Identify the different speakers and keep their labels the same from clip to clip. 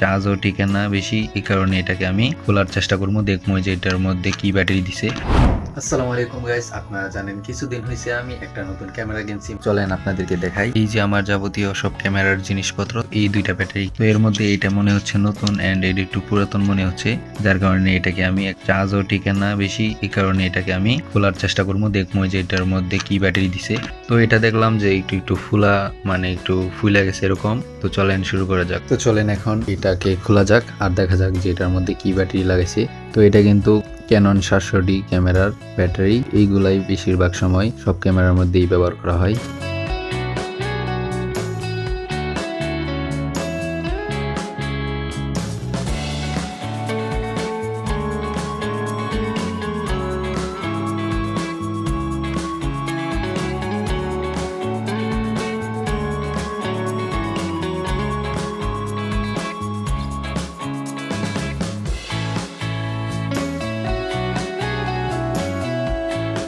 Speaker 1: চার্জও টিকে না বেশি এই কারণে এটাকে আমি খোলার চেষ্টা করব, দেখব যে এটার মধ্যে কি ব্যাটারি দিছে। আসসালামু আলাইকুম গাইস আপনারা জানেন কিছুদিন হয়েছে আমি একটা নতুন ক্যামেরা কিনছি। চলেন আপনাদেরকে দেখাই। এই যে আমার যাবতীয় সব ক্যামেরার জিনিসপত্র, এই দুইটা ব্যাটারি তো এর মধ্যে এটা মনে হচ্ছে নতুন এন্ড এটা একটু পুরাতন মনে হচ্ছে, যার কারণে এটাকে আমি চার্জও টিকে না বেশি, এই কারণে এটাকে আমি খোলার চেষ্টা করব, দেখব যে এটার মধ্যে কি ব্যাটারি দিছে। তো এটা দেখলাম যে একটু একটু ফুলা মানে একটু ফুলে গেছে এরকম। তো চলেন শুরু করা যাক। তো চলেন এখন এটাকে খোলা যাক, আর দেখা যাক যে এটার মধ্যে কি ব্যাটারি লাগাইছে। তো এটা কিন্তু ক্যানন সাতশো ক্যামেরার ব্যাটারি এইগুলাই বেশিরভাগ সময় সব ক্যামেরার মধ্যেই ব্যবহার করা হয়।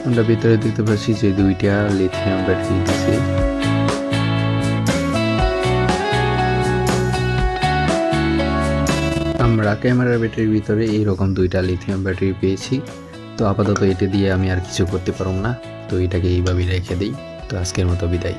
Speaker 1: আমরা ভিতরে দেখতে পাচ্ছি যে দুইটা লিথিয়াম ব্যাটারি দিছে। আমরা ক্যামেরার ব্যাটারির ভিতরে এইরকম দুইটা লিথিয়াম ব্যাটারি পেয়েছি। তো আপাতত এটা দিয়ে আমি আর কিছু করতে পারব না। তো এটাকে এইভাবেই রেখে দিই। তো আজকের মতো বিদায়।